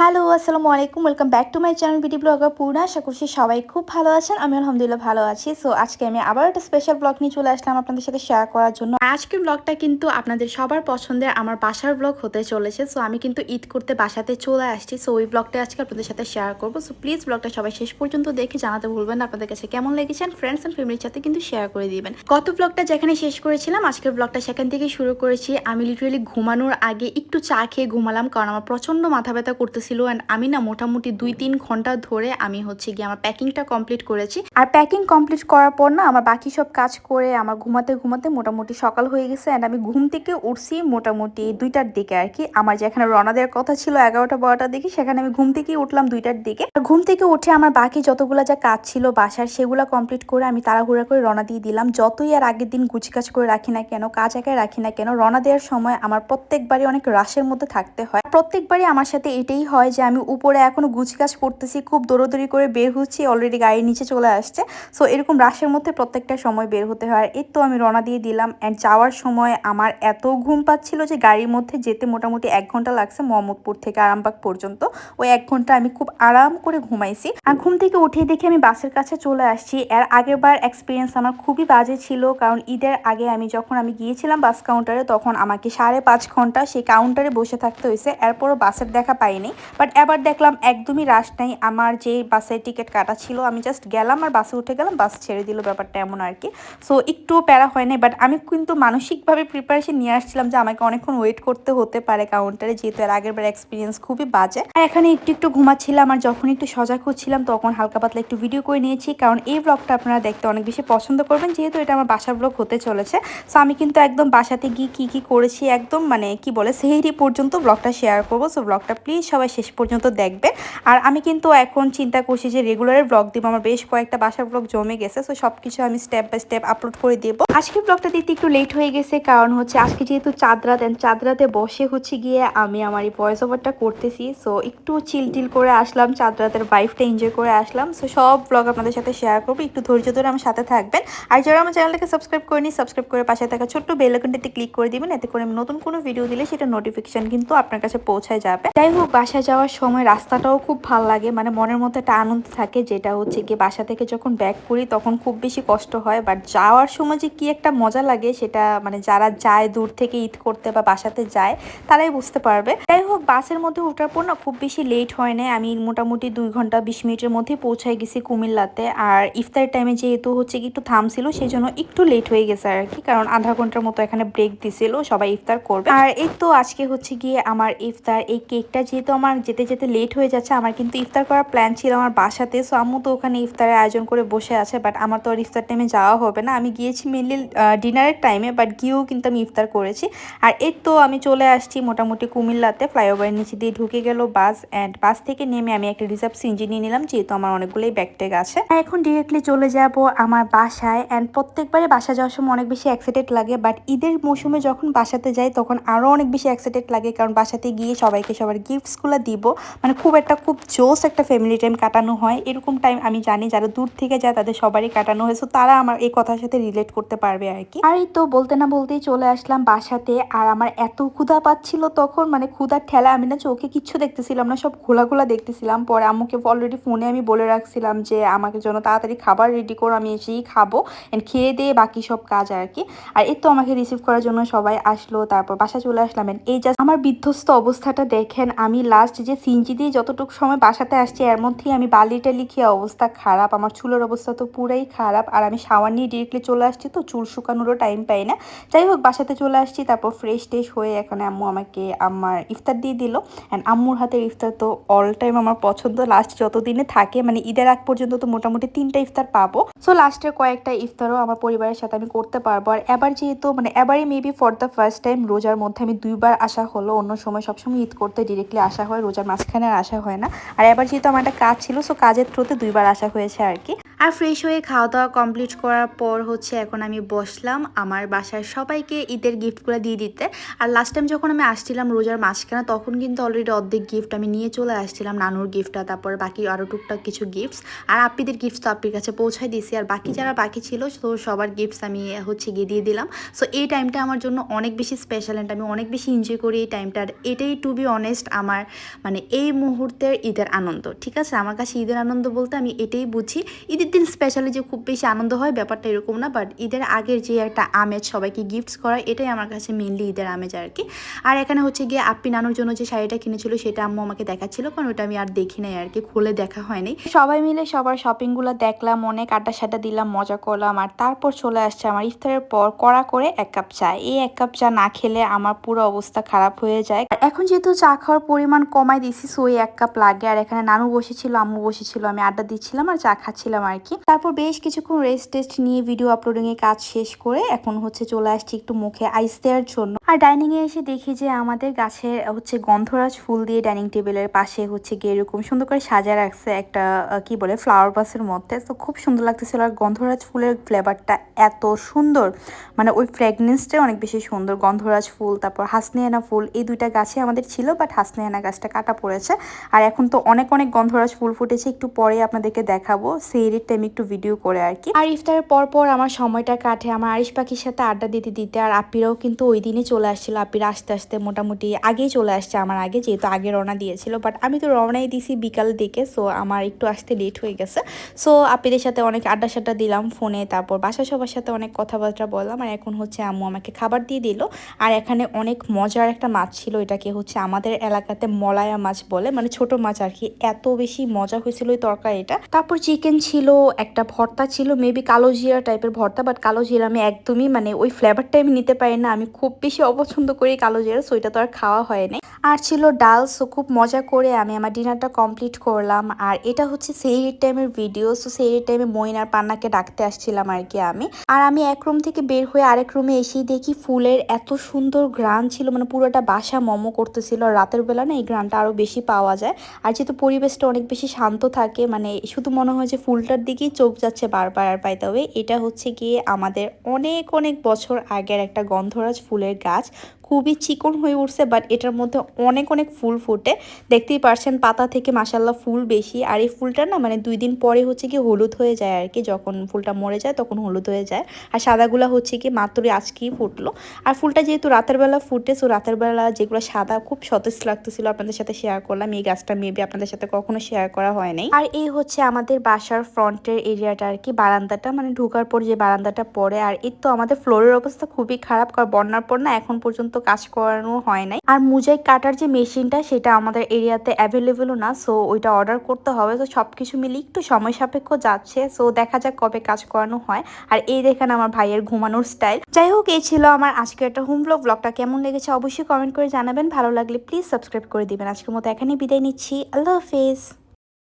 Hello, আসসালামু আলাইকুম। Welcome back to my channel BT blogger Purna আশা করছি সবাই খুব ভালো আছেন আমি আলহামদুলিল্লাহ ভালো আছি। সো আজকে আমি আবার একটা স্পেশাল ব্লগ নিয়ে চলে আসলাম আপনাদের সাথে শেয়ার করার জন্য। আজকের ব্লগটা কিন্তু আপনাদের সবার পছন্দের আমার বাসার ব্লগ হতে চলেছে। সো আমি কিন্তু ঈদ করতে বাসাতে চলে আসছি। সো ওই ব্লগটা আজকে আপনাদের সাথে শেয়ার করব। সো প্লিজ ব্লগটা সবাই শেষ পর্যন্ত দেখে জানাতে ভুলবেন আপনাদের কাছে কেমন লেগেছেন ফ্রেন্ডস অ্যান্ড ফ্যামিলির সাথে কিন্তু শেয়ার করে দিবেন। গত ব্লগটা যেখানে শেষ করেছিলাম, আজকের ব্লগটা সেখান থেকে শুরু করেছি। আমি লিটারেলি ঘুমানোর আগে একটু চা খেয়ে ঘুমালাম, কারণ আমার প্রচণ্ড মাথা ব্যথা করতেছিল অ্যান্ড আমি না মোটামুটি দুই তিন ঘণ্টা ধরে আমি হচ্ছে গিয়ে আমার প্যাকিংটা কমপ্লিট করেছি। আর প্যাকিং কমপ্লিট করার পর না আমার বাকি সব কাজ করে আমার ঘুমাতে ঘুমাতে মোটামুটি সকাল হয়ে গেছে অ্যান্ড আমি ঘুম থেকে উঠছি মোটামুটি দুইটার দিকে আর কি। আমার যেখানে রওনা দেওয়ার কথা ছিল এগারোটা বারোটার দিকে, সেখানে আমি ঘুম থেকে উঠলাম দুইটার দিকে। আর ঘুম থেকে উঠে আমার বাকি যতগুলো যা কাজ ছিল বাসার সেগুলো কমপ্লিট করে আমি তাড়াহুড়া করে রওনা দিয়ে দিলাম। যতই আর আগের দিন গুছকাজ করে রাখি না কেন, কাজ একাই রাখি না কেন, রওনা দেওয়ার সময় আমার প্রত্যেকবারই অনেক রাশের মধ্যে থাকতে হয়। প্রত্যেকবারই আমার সাথে এটাই হয় যে আমি উপরে এখনও গুছকাজ করতেছি, খুব দৌড়দৌড়ি করে বের হচ্ছি অলরেডি গাড়ির নিচে চলে আসছে। সো এরকম রাশের মধ্যে প্রত্যেকটা সময় বের হতে হয়। এই তো আমি রওনা দিয়ে দিলাম। অ্যান্ড যাওয়ার সময় আমার এত ঘুম পাচ্ছিল যে গাড়ির মধ্যে যেতে মোটামুটি এক ঘণ্টা লাগছে মোহাম্মদপুর থেকে আরামবাগ পর্যন্ত। ওই এক ঘণ্টা আমি খুব আরাম করে ঘুমাইছি। আর ঘুম থেকে উঠে দেখে আমি বাসের কাছে চলে আসছি। এর আগের বার এক্সপিরিয়েন্স আমার খুবই বাজে ছিল। কারণ ঈদের আগে আমি যখন আমি গিয়েছিলাম বাস কাউন্টারে তখন আমাকে সাড়ে পাঁচ ঘণ্টা সেই কাউন্টারে বসে থাকতে হয়েছে। এরপরও বাসের দেখা পাইনি। বাট এবার দেখলাম একদমই রাশ নাই। আমার যে বাসের টিকিট কাটা ছিল, আমি জাস্ট গেলাম আর বাসে উঠে গেলাম, বাস ছেড়ে দিল ব্যাপারটা এমন আর কি। সো একটুও প্যারা হয় নাই বাট আমি কিন্তু মানসিকভাবে প্রিপারেশন নিয়ে আসছিলাম যে আমাকে অনেকক্ষণ ওয়েট করতে হতে পারে কাউন্টারে যেহেতু এর আগের বার এক্সপিরিয়েন্স খুবই বাজে। আর এখানে একটু একটু ঘুমাচ্ছিলাম আর যখন একটু সজাগ হচ্ছিলাম, তখন হালকা পাতলা একটু ভিডিও করে নিয়েছি, কারণ এই ব্লগটা আপনারা দেখতে অনেক বেশি পছন্দ করবেন, যেহেতু এটা আমার বাসার ব্লগ হতে চলেছে। সো আমি কিন্তু একদম বাসাতে গিয়ে কী কী করেছি, একদম মানে কি বলে সেহেরি পর্যন্ত ব্লগটা শেয়ার করব। সো ব্লগটা প্লিজ সবাই শেষ পর্যন্ত দেখবে আর আমি কিন্তু এখন চিন্তা করছি যে রেগুলার ব্লগ দিব। আমার বেশ কয়েকটা বাসার ব্লগ জমে গেছে সো সব কিছু আমি স্টেপ বাই স্টেপ আপলোড করে দেবো। আজকের ব্লগটা দিতে একটু লেট হয়ে গেছে, কারণ হচ্ছে আজকে যেহেতু চাঁদরাত অ্যান্ড চাঁদরাতে বসে হচ্ছে গিয়ে আমি আমার এই ভয়েস ওভারটা করতেছি। সো একটু চিল টিল করে আসলাম, চাঁদরাতের বাইফটা এনজয় করে আসলাম। সো সব ব্লগ আপনাদের সাথে শেয়ার করব। একটু ধৈর্য ধরে আমার সাথে থাকবেন। আর যারা আমার চ্যানেলটাকে সাবস্ক্রাইব করেনি সাবস্ক্রাইব করে পাশে থাকা ছোট্ট বেল আইকনটিতে ক্লিক করে দিবেন। এতে করে আমি নতুন কোনো ভিডিও দিলে সেটা নোটিফিকেশন কিন্তু আপনার কাছে পৌঁছায় যাবে। যাই হোক, বাসায় যাওয়ার সময় রাস্তাটাও খুব ভালো লাগে মানে মনের মধ্যে একটা আনন্দ থাকে যেটা হচ্ছে কি বাসা থেকে যখন ব্যাক করি তখন খুব বেশি কষ্ট হয় বাট যাওয়ার সময় যে কি একটা মজা লাগে সেটা মানে যারা যায় দূর থেকে ঈদ করতে বা বাসাতে যায় তারাই বুঝতে পারবে। যাই হোক, বাসের মধ্যে ওঠার পর না খুব বেশি লেট হয় না আমি মোটামুটি দুই ঘণ্টা বিশ মিনিটের মধ্যে পৌঁছায় গেছি কুমিল্লাতে, আর ইফতার টাইমে যেহেতু হচ্ছে কি একটু থামছিল সেই জন্য একটু লেট হয়ে গেছে আর কি, কারণ আধা ঘণ্টার মতো এখানে ব্রেক দিছিল, সবাই ইফতার করবে। আর এই তো আজকে হচ্ছে গিয়ে আমার ইফতার, এই কেকটা যেহেতু আমার যেতে যেতে লেট হয়ে যাচ্ছে। আমার কিন্তু ইফতার করার প্ল্যান ছিল আমার বাসাতে। সো আম্মু তো ওখানে ইফতারের আয়োজন করে বসে আছে বাট আমার তো আর ইফতার টাইমে যাওয়া হবে না। আমি গিয়েছি মেনলি ডিনারের টাইমে বাট গিয়েও কিন্তু আমি ইফতার করেছি। আর এর তো আমি চলে আসছি মোটামুটি কুমিল্লাতে। ফ্লাইওভারের নিচে দিয়ে ঢুকে গেল বাস অ্যান্ড বাস থেকে নেমে আমি একটা রিজার্ভ সিঞ্জি নিয়ে নিলাম, যেহেতু আমার অনেকগুলোই ব্যাগ ট্যাগ আছে। এখন ডিরেক্টলি চলে যাব আমার বাসায় অ্যান্ড প্রত্যেকবারে বাসা যাওয়ার সময় অনেক বেশি এক্সাইটেড লাগে বাট ঈদের মৌসুমে যখন বাসাতে যাই, তখন আরও অনেক বেশি এক্সাইটেড লাগে, কারণ বাসাতে গিয়ে সবাইকে সবার গিফটসগুলো দিব। মানে খুব একটা, খুব জোস একটা ফ্যামিলি টাইম কাটানো হয়। এরকম টাইম আমি জানি যারা দূর থেকে যায়, তাদের সবারই কাটানো হয়। সো তারা আমার এই কথার সাথে রিলেট করতে পারবে আর কি। আর এই তো বলতে না বলতেই চলে আসলাম বাসাতে। আর আমার এত ক্ষুধা পাচ্ছিল তখন মানে ক্ষুধার ঠেলা আমি না চোখে কিচ্ছু দেখতেছিলাম না, সব ঘোলা ঘোলা দেখতেছিলাম। পরে আম্মুকে অলরেডি ফোনে আমি বলে রাখছিলাম যে, আমাকে জন্য তাড়াতাড়ি খাবার রেডি করো, আমি এসেই খাব এন্ড খেয়ে দিয়ে বাকি সব কাজ আর কি। আর এই তো আমাকে রিসিভ করার জন্য সবাই আসলো, তারপর বাসা চলে আসলাম। এই জাস্ট আমার বিধ্বস্ত অবস্থাটা দেখেন, আমি লাস্ট যে সিঞ্জি দিয়ে যতটুকু সময় বাসাতে আসছি, এর মধ্যেই আমি বালিটা লিখিয়ে অবস্থা খারাপ, আমার চুলের অবস্থা তো পুরাই খারাপ, আর আমি শাওয়ার নিয়ে ডিরেক্টলি চলে আসছি তো চুল শুকানোরও টাইম পাই না। যাই হোক, বাসাতে চলে আসছি, তারপর ফ্রেশ টেশ হয়ে এখানে আম্মু আমাকে আমার ইফতার দিয়ে দিল। অ্যান্ড আম্মুর হাতের ইফতার তো অল টাইম আমার পছন্দ। লাস্ট যতদিনে থাকে মানে ঈদের আগ পর্যন্ত তো মোটামুটি তিনটা ইফতার পাবো। সো লাস্টের কয়েকটা ইফতারও আমার পরিবারের সাথে আমি করতে পারব। আর এবার যেহেতু মানে এবারই maybe for the first time রোজার মধ্যে আমি দুইবার আসা হলো, অন্য সময় সবসময় ঈদ করতে ডিরেক্টলি আসা হয়। রোজার মাঝখানে আর আসা হয় না। আর এবার যেহেতু আমার একটা কাজ ছিল সো কাজের থ্রুতে দুইবার আসা হয়েছে আর কি। আর ফ্রেশ হয়ে খাওয়া দাওয়া কমপ্লিট করার পর হচ্ছে এখন আমি বসলাম আমার বাসার সবাইকে ঈদের গিফটগুলো দিয়ে দিতে। আর লাস্ট টাইম যখন আমি আসছিলাম রোজার মাঝখানে, তখন কিন্তু অলরেডি অর্ধেক গিফট আমি নিয়ে চলে আসছিলাম নানুর গিফটটা তারপর বাকি আরও টুকটাক কিছু গিফটস আর আপ্পিদের গিফটস তো আপ্পির কাছে পৌঁছাই দিয়েছি, আর বাকি যারা বাকি ছিল, তো সবার গিফটস আমি হচ্ছে গিয়ে দিয়ে দিলাম। সো এই টাইমটা আমার জন্য অনেক বেশি স্পেশাল অ্যান্ড আমি অনেক বেশি এনজয় করি এই টাইমটা আর এটাই টু বি অনেস্ট আমার মানে এই মুহূর্তের ঈদের আনন্দ, ঠিক আছে? আমার কাছে ঈদের আনন্দ বলতে আমি এটাই বুঝি। ঈদের দিন স্পেশালি যে খুব বেশি আনন্দ হয় ব্যাপারটা এরকম না বাট ঈদের আগের যে একটা আমেজ সবাইকে গিফটস করা এটাই আমার কাছে মেনলি ঈদের আমেজ আর কি আর এখানে হচ্ছে গিয়ে আপ্পি নানুর জন্য যে শাড়িটা কিনেছিল সেটা আম্মু আমাকে দেখাচ্ছিল কারণ ওটা আমি আর দেখি নাই আর কি খুলে দেখা হয়নি সবাই মিলে সবার শপিংগুলো দেখলাম অনেক আড্ডা সাড্ডা দিলাম মজা করলাম আর তারপর চলে আসছে আমার ইফতারের পর কড়া করে এক কাপ চা। এই এক কাপ চা না খেলে আমার পুরো অবস্থা খারাপ হয়ে যায়। আর এখন যেহেতু চা খাওয়ার পরিমাণ কমাই দিছি সো এক কাপ লাগে। আর এখানে নানু বসেছিল আম্মু বসেছিল আমি আড্ডা দিচ্ছিলাম আর চা খাচ্ছিলাম আর কি তারপর বেশ কিছুক্ষণ রেস্ট টেস্ট নিয়ে ভিডিও আপলোডিং এর কাজ শেষ করে এখন হচ্ছে চলে আসছি একটু মুখে আইস দেওয়ার জন্য। আর ডাইনিং এ এসে দেখি যে আমাদের গাছে হচ্ছে গন্ধরাজ ফুল দিয়ে ডাইনিং টেবিলের পাশে হচ্ছে গিয়ে এরকম সুন্দর করে সাজায় রাখছে একটা কি বলে ফ্লাওয়ার বাসের মধ্যে। তো খুব সুন্দর লাগতেছিল। আর গন্ধরাজ ফুলের ফ্লেভারটা এত সুন্দর। মানে ওই ফ্র্যাগনেন্সটা অনেক বেশি সুন্দর। গন্ধরাজ ফুল, তারপর হাসনিয়ানা ফুল, এই দুইটা গাছে আমাদের ছিল বাট হাসনিয়ানা গাছটা কাটা পড়েছে। আর এখন তো অনেক অনেক গন্ধরাজ ফুল ফুটেছে। একটু পরে আপনাদেরকে দেখাবো। সেই টাইম একটু ভিডিও করে আর কি আর ইফতারের পর পর আমার সময়টা কাটে, আমার আরিশ পাখির সাথে আড্ডা দিতে দিতে আর আপিরাও কিন্তু ওই দিনে চলে আসছিল। আপিরা আস্তে আস্তে মোটামুটি আগেই চলে আসছে আমার আগে, যেহেতু আগে রওনা দিয়েছিল। বাট আমি তো রওনাই দিছি বিকাল দিকে সো আমার একটু আসতে লেট হয়ে গেছে। সো আপিদের সাথে অনেক আড্ডা সাড্ডা দিলাম ফোনে, তারপর বাসা সবার সাথে অনেক কথাবার্তা বললাম। আর এখন হচ্ছে আম্মু আমাকে খাবার দিয়ে দিল। আর এখানে অনেক মজার একটা মাছ ছিল, এটাকে হচ্ছে আমাদের এলাকাতে মলায়া মাছ বলে মানে ছোট মাছ আর কি এত বেশি মজা হয়েছিল ওই তরকারিটা। তারপর চিকেন ছিল একটা ভর্তা ছিল মেবি কালো জিরা টাইপের ভর্তা বাট কালো জিরা আমি একদমই মানে ওই ফ্লেভারটা আমি নিতে পারি না। আমি খুব বেশি অপছন্দ করি কালো জিরা সো তো আর খাওয়া হয় নাই। আর ছিল ডাল সো খুব মজা করে আমি আমার ডিনারটা কমপ্লিট করলাম। আর এটা হচ্ছে সেই টাইমের ভিডিও সো সেই টাইমে মইনার পান্নাকে ডাকতে আসছিলাম আর কি আমি। আর আমি এক রুম থেকে বের হয়ে আরেক রুমে এসেই দেখি ফুলের এত সুন্দর গ্রান ছিল মানে পুরোটা বাসা মমো করতেছিল। আর রাতের বেলা না এই গ্রানটা আরও বেশি পাওয়া যায়। আর যেহেতু পরিবেশটা অনেক বেশি শান্ত থাকে মানে শুধু মনে হয় যে ফুলটার দিকেই চোখ যাচ্ছে বারবার। আর হবে এটা হচ্ছে গিয়ে আমাদের অনেক অনেক বছর আগের একটা গন্ধরাজ ফুলের গাছ। খুবই চিকন হয়ে উঠছে বাট এটার মধ্যে অনেক অনেক ফুল ফুটে। দেখতেই পারছেন পাতা থেকে মাসাল্লাহ ফুল বেশি। আর এই ফুলটা না মানে দুই দিন পরে হচ্ছে কি হলুদ হয়ে যায় আর কি, যখন ফুলটা মরে যায় তখন হলুদ হয়ে যায়। আর সাদাগুলো হচ্ছে কি মাত্রই আজকেই ফুটলো। আর ফুলটা যেহেতু রাতের বেলা ফুটে সো রাতের বেলা যেগুলো সাদা, খুব সতেজ লাগতেছিল আপনাদের সাথে শেয়ার করলাম। এই গাছটা মেবি আপনাদের সাথে কখনো শেয়ার করা হয় নাই। আর এই হচ্ছে আমাদের বাসার ফ্রন্টের এরিয়াটা আর কি, বারান্দাটা। মানে ঢোকার পর যে বারান্দাটা পড়ে, আর এর তো আমাদের ফ্লোরের অবস্থা খুবই খারাপ, কারণ বন্যার পর না, এখন পর্যন্ত কাজ করানো হয় নাই। আর মুজাই কাটার যে মেশিনটা, সেটা আমাদের এরিয়াতে অ্যাভেলেবেলও না সো ওইটা অর্ডার করতে হবে। তো সব কিছু মিলিয়ে একটু সময় সাপেক্ষ যাচ্ছে সো দেখা যাক কবে কাজ করানো হয়। আর এই দেখেন আমার ভাইয়ের ঘুমানোর স্টাইল যাই হোক, এই ছিল আমার আজকে একটা হোম ব্লগ ব্লগটা কেমন লেগেছে অবশ্যই কমেন্ট করে জানাবেন। ভালো লাগলে প্লিজ সাবস্ক্রাইব করে দিবেন। আজকের মতো এখানেই বিদায় নিচ্ছি। আল্লাহ হাফেজ।